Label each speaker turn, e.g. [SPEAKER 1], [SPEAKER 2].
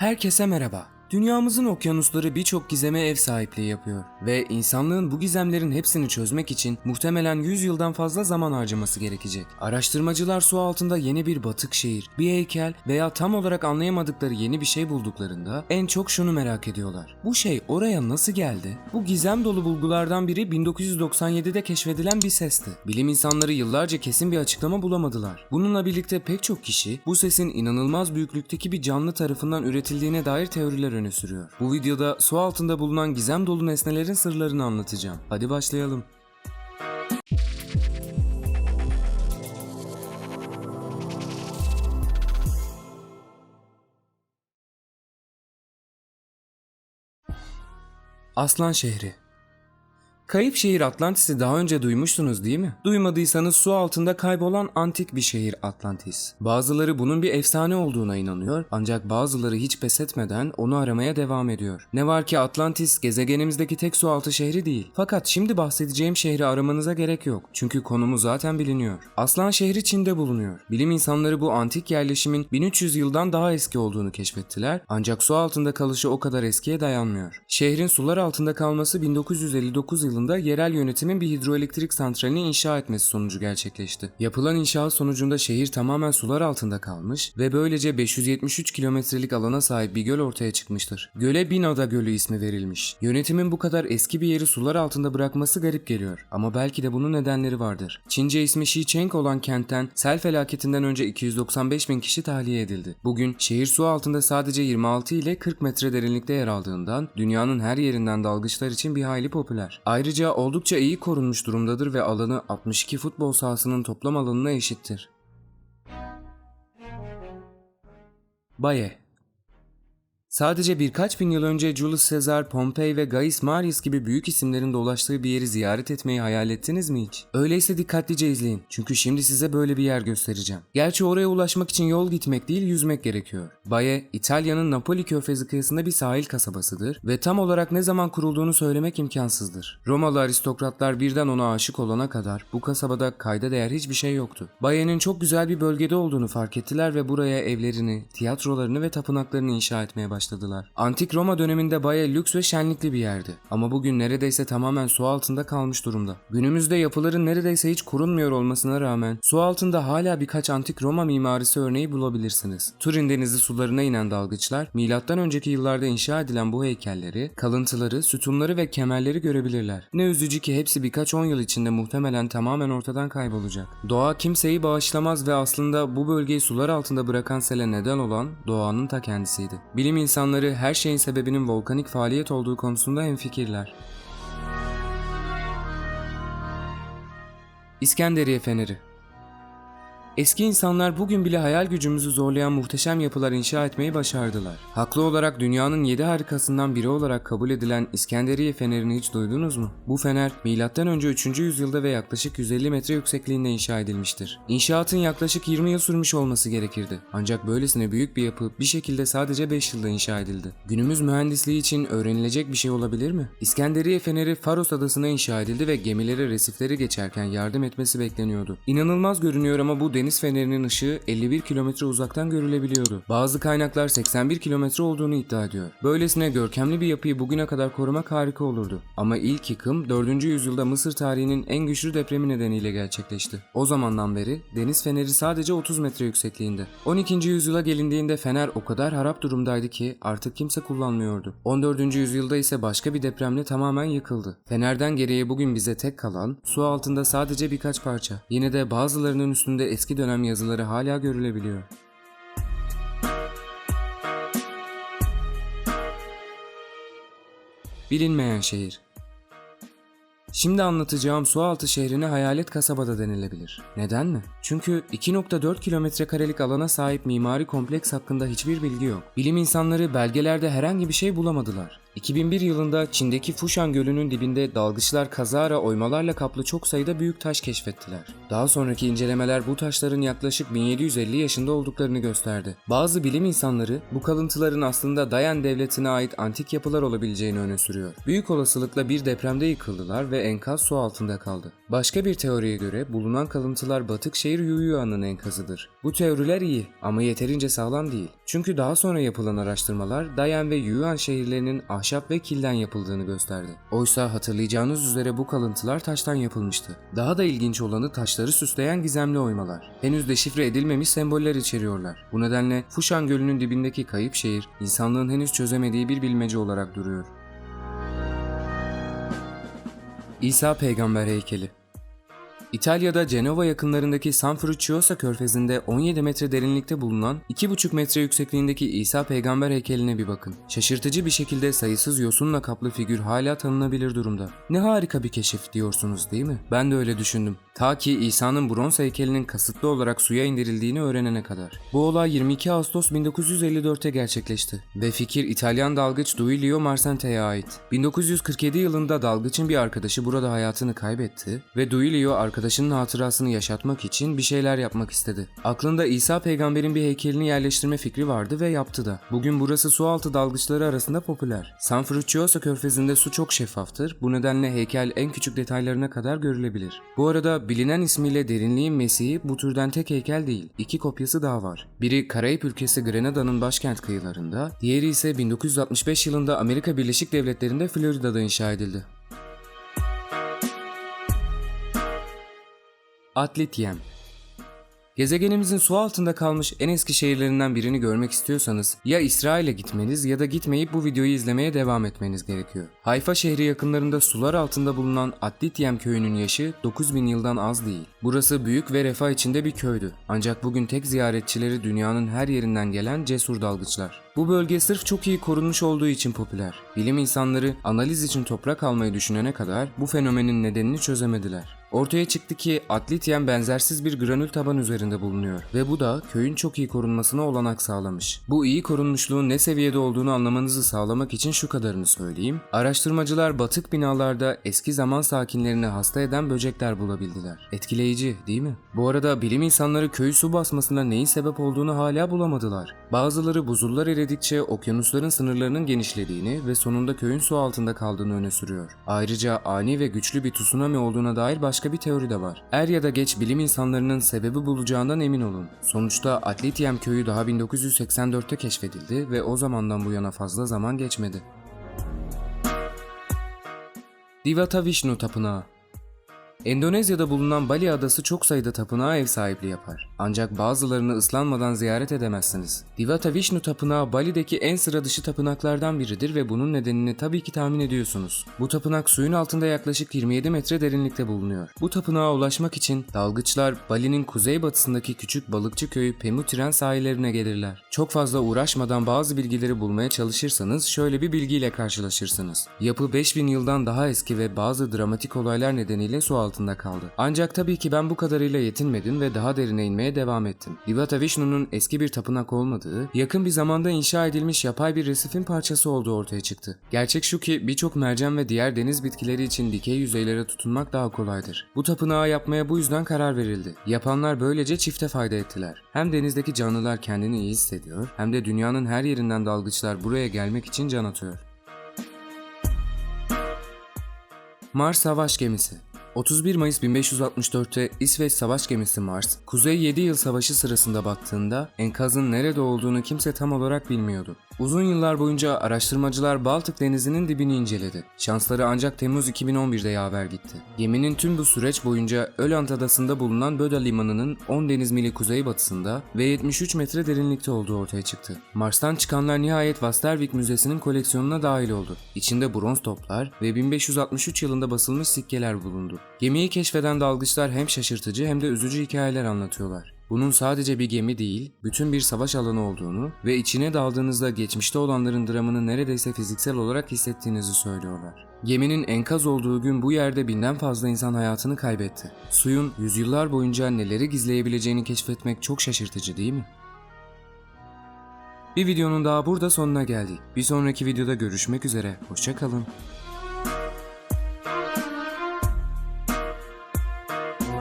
[SPEAKER 1] Herkese merhaba. Dünyamızın okyanusları birçok gizeme ev sahipliği yapıyor ve insanlığın bu gizemlerin hepsini çözmek için muhtemelen 100 yıldan fazla zaman harcaması gerekecek. Araştırmacılar su altında yeni bir batık şehir, bir heykel veya tam olarak anlayamadıkları yeni bir şey bulduklarında en çok şunu merak ediyorlar. Bu şey oraya nasıl geldi? Bu gizem dolu bulgulardan biri 1997'de keşfedilen bir sesti. Bilim insanları yıllarca kesin bir açıklama bulamadılar. Bununla birlikte pek çok kişi bu sesin inanılmaz büyüklükteki bir canlı tarafından üretildiğine dair teoriler öne sürüyor. Bu videoda su altında bulunan gizem dolu nesnelerin sırlarını anlatacağım. Hadi başlayalım. Aslan şehri Kayıp şehir Atlantis'i daha önce duymuştunuz değil mi? Duymadıysanız su altında kaybolan antik bir şehir Atlantis. Bazıları bunun bir efsane olduğuna inanıyor ancak bazıları hiç pes etmeden onu aramaya devam ediyor. Ne var ki Atlantis gezegenimizdeki tek su altı şehri değil. Fakat şimdi bahsedeceğim şehri aramanıza gerek yok. Çünkü konumu zaten biliniyor. Aslan şehri Çin'de bulunuyor. Bilim insanları bu antik yerleşimin 1300 yıldan daha eski olduğunu keşfettiler ancak su altında kalışı o kadar eskiye dayanmıyor. Şehrin sular altında kalması 1959 yılında yerel yönetimin bir hidroelektrik santralini inşa etmesi sonucu gerçekleşti. Yapılan inşaat sonucunda şehir tamamen sular altında kalmış ve böylece 573 kilometrelik alana sahip bir göl ortaya çıkmıştır. Göle Binada Gölü ismi verilmiş. Yönetimin bu kadar eski bir yeri sular altında bırakması garip geliyor ama belki de bunun nedenleri vardır. Çince ismi Xicheng olan kentten sel felaketinden önce 295 bin kişi tahliye edildi. Bugün şehir su altında sadece 26 ile 40 metre derinlikte yer aldığından dünyanın her yerinden dalgıçlar için bir hayli popüler. Ayrıca oldukça iyi korunmuş durumdadır ve alanı 62 futbol sahasının toplam alanına eşittir. Baye Sadece birkaç bin yıl önce Julius Caesar, Pompey ve Gaius Marius gibi büyük isimlerin dolaştığı bir yeri ziyaret etmeyi hayal ettiniz mi hiç? Öyleyse dikkatlice izleyin. Çünkü şimdi size böyle bir yer göstereceğim. Gerçi oraya ulaşmak için yol gitmek değil yüzmek gerekiyor. Baye, İtalya'nın Napoli körfezi kıyısında bir sahil kasabasıdır ve tam olarak ne zaman kurulduğunu söylemek imkansızdır. Romalı aristokratlar birden ona aşık olana kadar bu kasabada kayda değer hiçbir şey yoktu. Baye'nin çok güzel bir bölgede olduğunu fark ettiler ve buraya evlerini, tiyatrolarını ve tapınaklarını inşa etmeye başladılar başladılar. Antik Roma döneminde baya lüks ve şenlikli bir yerdi. Ama bugün neredeyse tamamen su altında kalmış durumda. Günümüzde yapıların neredeyse hiç korunmuyor olmasına rağmen su altında hala birkaç antik Roma mimarisi örneği bulabilirsiniz. Turin denizi sularına inen dalgıçlar milattan önceki yıllarda inşa edilen bu heykelleri, kalıntıları, sütunları ve kemerleri görebilirler. Ne üzücü ki hepsi birkaç on yıl içinde muhtemelen tamamen ortadan kaybolacak. Doğa kimseyi bağışlamaz ve aslında bu bölgeyi sular altında bırakan sele neden olan doğanın ta kendisiydi. Bilim insanları her şeyin sebebinin volkanik faaliyet olduğu konusunda hemfikirler. İskenderiye Feneri Eski insanlar bugün bile hayal gücümüzü zorlayan muhteşem yapılar inşa etmeyi başardılar. Haklı olarak dünyanın yedi harikasından biri olarak kabul edilen İskenderiye Feneri'ni hiç duydunuz mu? Bu fener M.Ö. 3. yüzyılda ve yaklaşık 150 metre yüksekliğinde inşa edilmiştir. İnşaatın yaklaşık 20 yıl sürmüş olması gerekirdi. Ancak böylesine büyük bir yapı bir şekilde sadece 5 yılda inşa edildi. Günümüz mühendisliği için öğrenilecek bir şey olabilir mi? İskenderiye Feneri Faros adasına inşa edildi ve gemilere resifleri geçerken yardım etmesi bekleniyordu. İnanılmaz görünüyor ama bu deniz fenerinin ışığı 51 kilometre uzaktan görülebiliyordu. Bazı kaynaklar 81 kilometre olduğunu iddia ediyor. Böylesine görkemli bir yapıyı bugüne kadar korumak harika olurdu. Ama ilk yıkım 4. yüzyılda Mısır tarihinin en güçlü depremi nedeniyle gerçekleşti. O zamandan beri deniz feneri sadece 30 metre yüksekliğinde. 12. yüzyıla gelindiğinde fener o kadar harap durumdaydı ki artık kimse kullanmıyordu. 14. yüzyılda ise başka bir depremle tamamen yıkıldı. Fenerden geriye bugün bize tek kalan su altında sadece birkaç parça. Yine de bazılarının üstünde eski dönem yazıları hala görülebiliyor. Bilinmeyen şehir Şimdi anlatacağım sualtı şehrine hayalet kasabada denilebilir. Neden mi? Çünkü 2.4 kilometre karelik alana sahip mimari kompleks hakkında hiçbir bilgi yok. Bilim insanları belgelerde herhangi bir şey bulamadılar. 2001 yılında Çin'deki Fushan Gölü'nün dibinde dalgıçlar kazara oymalarla kaplı çok sayıda büyük taş keşfettiler. Daha sonraki incelemeler bu taşların yaklaşık 1750 yaşında olduklarını gösterdi. Bazı bilim insanları bu kalıntıların aslında Dayan devletine ait antik yapılar olabileceğini öne sürüyor. Büyük olasılıkla bir depremde yıkıldılar ve enkaz su altında kaldı. Başka bir teoriye göre bulunan kalıntılar batık şehir Yuyuan'ın enkazıdır. Bu teoriler iyi ama yeterince sağlam değil. Çünkü daha sonra yapılan araştırmalar Dayan ve Yuan şehirlerinin ahşap ve kilden yapıldığını gösterdi. Oysa hatırlayacağınız üzere bu kalıntılar taştan yapılmıştı. Daha da ilginç olanı taşları süsleyen gizemli oymalar. Henüz deşifre edilmemiş semboller içeriyorlar. Bu nedenle Fushan Gölü'nün dibindeki kayıp şehir, insanlığın henüz çözemediği bir bilmece olarak duruyor. İsa Peygamber heykeli İtalya'da Cenova yakınlarındaki San Frucciosa körfezinde 17 metre derinlikte bulunan 2,5 metre yüksekliğindeki İsa peygamber heykeline bir bakın. Şaşırtıcı bir şekilde sayısız yosunla kaplı figür hala tanınabilir durumda. Ne harika bir keşif diyorsunuz değil mi? Ben de öyle düşündüm. Ta ki İsa'nın bronz heykelinin kasıtlı olarak suya indirildiğini öğrenene kadar. Bu olay 22 Ağustos 1954'te gerçekleşti ve fikir İtalyan dalgıç Duilio Marsante'ye ait. 1947 yılında dalgıçın bir arkadaşı burada hayatını kaybetti ve Duilio arkadaşının hatırasını yaşatmak için bir şeyler yapmak istedi. Aklında İsa peygamberin bir heykelini yerleştirme fikri vardı ve yaptı da. Bugün burası sualtı dalgıçları arasında popüler. San Frucciosa körfezinde su çok şeffaftır. Bu nedenle heykel en küçük detaylarına kadar görülebilir. Bu arada bilinen ismiyle derinliğin Mesih'i bu türden tek heykel değil. İki kopyası daha var. Biri Karayip ülkesi Grenada'nın başkent kıyılarında, diğeri ise 1965 yılında Amerika Birleşik Devletleri'nde Florida'da inşa edildi. Atlityem Gezegenimizin su altında kalmış en eski şehirlerinden birini görmek istiyorsanız ya İsrail'e gitmeniz ya da gitmeyip bu videoyu izlemeye devam etmeniz gerekiyor. Hayfa şehri yakınlarında sular altında bulunan Atlityem köyünün yaşı 9000 yıldan az değil. Burası büyük ve refah içinde bir köydü. Ancak bugün tek ziyaretçileri dünyanın her yerinden gelen cesur dalgıçlar. Bu bölge sırf çok iyi korunmuş olduğu için popüler. Bilim insanları analiz için toprak almayı düşünene kadar bu fenomenin nedenini çözemediler. Ortaya çıktı ki Atlityem benzersiz bir granül taban üzerinde bulunuyor ve bu da köyün çok iyi korunmasına olanak sağlamış. Bu iyi korunmuşluğun ne seviyede olduğunu anlamanızı sağlamak için şu kadarını söyleyeyim. Araştırmacılar batık binalarda eski zaman sakinlerini hasta eden böcekler bulabildiler. Etkileyici değil mi? Bu arada bilim insanları köyü su basmasına neyin sebep olduğunu hala bulamadılar. Bazıları buzullar eridikçe okyanusların sınırlarının genişlediğini ve sonunda köyün su altında kaldığını öne sürüyor. Ayrıca ani ve güçlü bir tsunami olduğuna dair başka bir teori de var. Er ya da geç bilim insanlarının sebebi bulacağından emin olun. Sonuçta Atlityem köyü daha 1984'te keşfedildi ve o zamandan bu yana fazla zaman geçmedi. Divata Vishnu Tapınağı Endonezya'da bulunan Bali adası çok sayıda tapınağa ev sahipliği yapar. Ancak bazılarını ıslanmadan ziyaret edemezsiniz. Divata Vishnu Tapınağı Bali'deki en sıra dışı tapınaklardan biridir ve bunun nedenini tabii ki tahmin ediyorsunuz. Bu tapınak suyun altında yaklaşık 27 metre derinlikte bulunuyor. Bu tapınağa ulaşmak için dalgıçlar Bali'nin kuzeybatısındaki küçük balıkçı köyü Pemutiren sahillerine gelirler. Çok fazla uğraşmadan bazı bilgileri bulmaya çalışırsanız şöyle bir bilgiyle karşılaşırsınız. Yapı 5000 yıldan daha eski ve bazı dramatik olaylar nedeniyle su altında kaldı. Ancak tabii ki ben bu kadarıyla yetinmedim ve daha derine inmeye devam ettim. Divata Vishnu'nun eski bir tapınak olmadığı, yakın bir zamanda inşa edilmiş yapay bir resifin parçası olduğu ortaya çıktı. Gerçek şu ki birçok mercan ve diğer deniz bitkileri için dikey yüzeylere tutunmak daha kolaydır. Bu tapınağı yapmaya bu yüzden karar verildi. Yapanlar böylece çifte fayda ettiler. Hem denizdeki canlılar kendini iyi hissediyor, hem de dünyanın her yerinden dalgıçlar buraya gelmek için can atıyor. Mars Savaş Gemisi 31 Mayıs 1564'te İsveç savaş gemisi Mars, Kuzey 7 Yıl Savaşı sırasında baktığında enkazın nerede olduğunu kimse tam olarak bilmiyordu. Uzun yıllar boyunca araştırmacılar Baltık Denizi'nin dibini inceledi. Şansları ancak Temmuz 2011'de yaver gitti. Geminin tüm bu süreç boyunca Öland Adası'nda bulunan Böda Limanı'nın 10 deniz mili kuzeybatısında ve 73 metre derinlikte olduğu ortaya çıktı. Mars'tan çıkanlar nihayet Vastervik Müzesi'nin koleksiyonuna dahil oldu. İçinde bronz toplar ve 1563 yılında basılmış sikkeler bulundu. Gemiyi keşfeden dalgıçlar hem şaşırtıcı hem de üzücü hikayeler anlatıyorlar. Bunun sadece bir gemi değil, bütün bir savaş alanı olduğunu ve içine daldığınızda geçmişte olanların dramını neredeyse fiziksel olarak hissettiğinizi söylüyorlar. Geminin enkaz olduğu gün bu yerde binden fazla insan hayatını kaybetti. Suyun yüzyıllar boyunca neleri gizleyebileceğini keşfetmek çok şaşırtıcı değil mi? Bir videonun daha burada sonuna geldik. Bir sonraki videoda görüşmek üzere. Hoşçakalın.